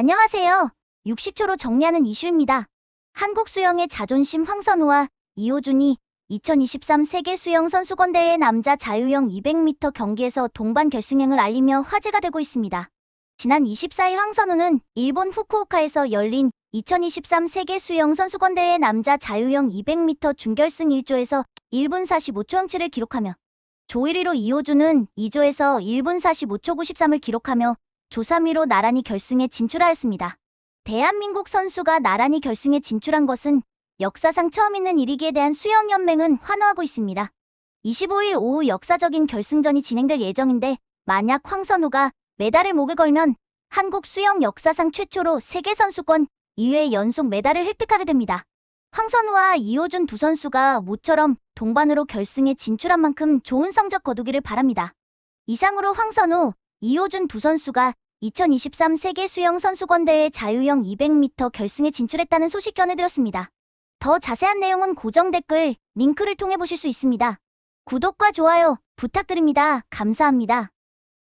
안녕하세요. 60초로 정리하는 이슈입니다. 한국 수영의 자존심 황선우와 이호준이 2023 세계 수영 선수권대회 남자 자유형 200m 경기에서 동반 결승행을 알리며 화제가 되고 있습니다. 지난 24일 황선우는 일본 후쿠오카에서 열린 2023 세계 수영 선수권대회 남자 자유형 200m 준결승 1조에서 1분 45초 07을 기록하며 조 1위로 이호준은 2조에서 1분 45초 93을 기록하며 조 3위로 나란히 결승에 진출하였습니다. 대한민국 선수가 나란히 결승에 진출한 것은 역사상 처음 있는 일이기에 대한 수영연맹은 환호하고 있습니다. 25일 오후 역사적인 결승전이 진행될 예정인데 만약 황선우가 메달을 목에 걸면 한국 수영 역사상 최초로 세계 선수권 2회 연속 메달을 획득하게 됩니다. 황선우와 이호준 두 선수가 모처럼 동반으로 결승에 진출한 만큼 좋은 성적 거두기를 바랍니다. 이상으로 황선우, 이호준 두 선수가 2023 세계 수영 선수권 대회 자유형 200m 결승에 진출했다는 소식 전해드렸습니다. 더 자세한 내용은 고정 댓글 링크를 통해 보실 수 있습니다. 구독과 좋아요 부탁드립니다. 감사합니다.